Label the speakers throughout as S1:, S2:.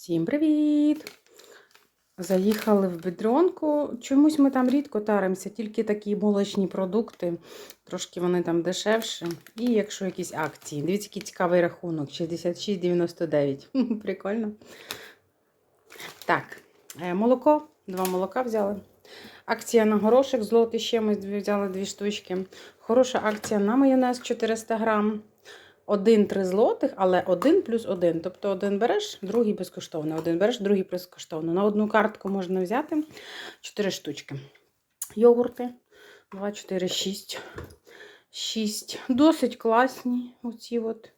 S1: Всім привіт! Заїхали в бедронку. Чомусь ми там рідко таримося, тільки такі молочні продукти. Трошки вони там дешевші. І якщо якісь акції. Дивіться, який цікавий рахунок. 66,99. Прикольно. Так, е, молоко. Два молока взяли. Акція на горошок, злотий ще ми взяли дві штучки. Хороша акція на майонез 400 грам. Один 3 злотих, але один плюс один. Тобто один береш, другий безкоштовно. Один береш, другий безкоштовно. На одну картку можна взяти 4 штучки. Йогурти 2, 4, 6. 6. Досить класні. Оці от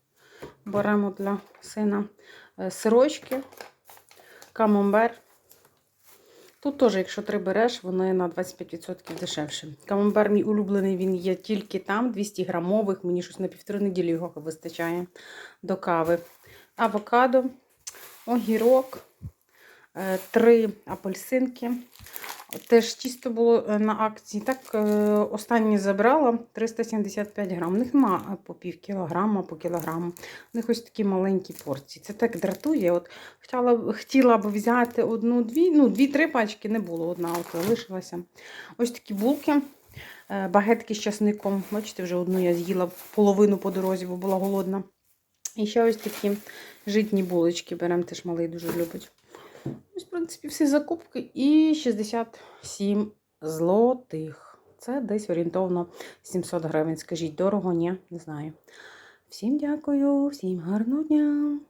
S1: беремо для сина Е, сирочки, камамбер. Тут теж, якщо три береш, вони на 25% дешевше. Камамбер мій улюблений, він є тільки там, 200 грамових, мені щось на півтори неділі його вистачає до кави. Авокадо, огірок, е, три апельсинки. Теж тісто було е, на акції. Так, е, останнє забрала 375 грам. У них нема по пів кілограма, по кілограму. У них ось такі маленькі порції. Це так дратує. От хотіла, б- хотіла б взяти одну-дві, ну, дві-три пачки не було, одна от залишилася. Ось такі булки, е, багетки з часником. Бачите, вже одну я з'їла половину по дорозі, бо була голодна. І ще ось такі житні булочки беремо, теж малий дуже любить. Ось, в принципі, всі закупки і 67 злотих. Це десь орієнтовно 700 гривень. Скажіть, дорого? Ні, не знаю. Всім дякую, всім гарного дня.